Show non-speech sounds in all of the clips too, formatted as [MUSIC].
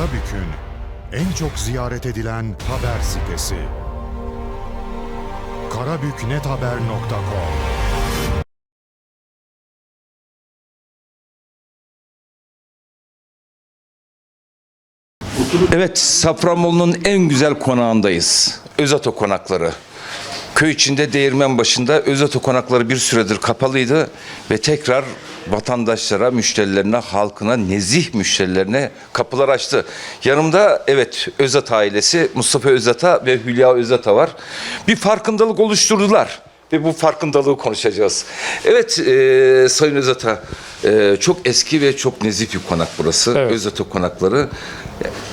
Karabük'ün en çok ziyaret edilen haber sitesi. karabüknethaber.com Evet, Safranbolu'nun en güzel konağındayız. Özato konakları. Köy içinde değirmen başında Özato konakları bir süredir kapalıydı ve tekrar vatandaşlara, müşterilerine, halkına, nezih müşterilerine kapılar açtı. Yanımda evet Özat ailesi Mustafa Özata ve Hülya Özata var. Bir farkındalık oluşturdular ve bu farkındalığı konuşacağız. Evet e, Sayın Özata e, çok eski ve çok nezih bir konak burası. Evet. Özata konakları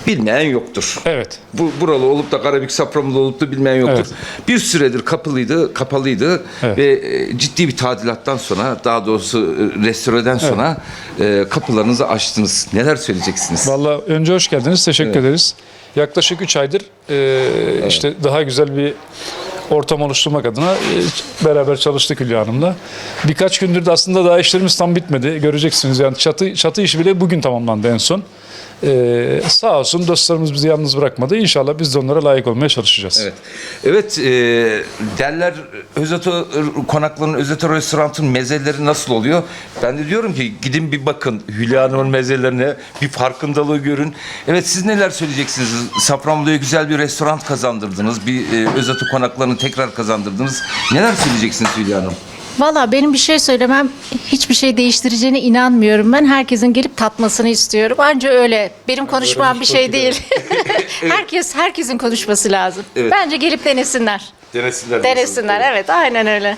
bilmeyen yoktur. Evet. Bu buralı olup da Karabük Safranbolu olup da bilmeyen yoktur. Evet. Bir süredir kapalıydı, kapalıydı Evet. ve e, ciddi bir tadilattan sonra, daha doğrusu e, restoreden sonra e, kapılarınızı açtınız. Neler söyleyeceksiniz? Valla önce hoş geldiniz. Teşekkür ederiz. Yaklaşık 3 aydır e, işte daha güzel bir ortam oluşturmak adına e, beraber çalıştık Hülya Hanım'la. Birkaç gündür de aslında daha işlerimiz tam bitmedi. Göreceksiniz yani çatı çatı işi bile bugün tamamlandı en son. E, sağ olsun dostlarımız bizi yalnız bırakmadı. İnşallah biz de onlara layık olmaya çalışacağız. Evet. Evet, e, derler Özeto konaklarının Özeto restoranın mezeleri nasıl oluyor? Ben de diyorum ki gidin bir bakın Hülya Hanım'ın mezelerine, bir farkındalığı görün. Evet siz neler söyleyeceksiniz? Safranbolu'ya güzel bir restoran kazandırdınız. Bir e, Özeto konaklarını tekrar kazandırdınız. Neler söyleyeceksiniz Hülya Hanım? Valla benim bir şey söylemem hiçbir şey değiştireceğine inanmıyorum. Ben herkesin gelip tatmasını istiyorum. Anca öyle. Benim konuşmam bir şey değil. [LAUGHS] [LAUGHS] Herkes herkesin konuşması lazım. Evet. Bence gelip denesinler. Denesinler. Denesinler evet aynen öyle.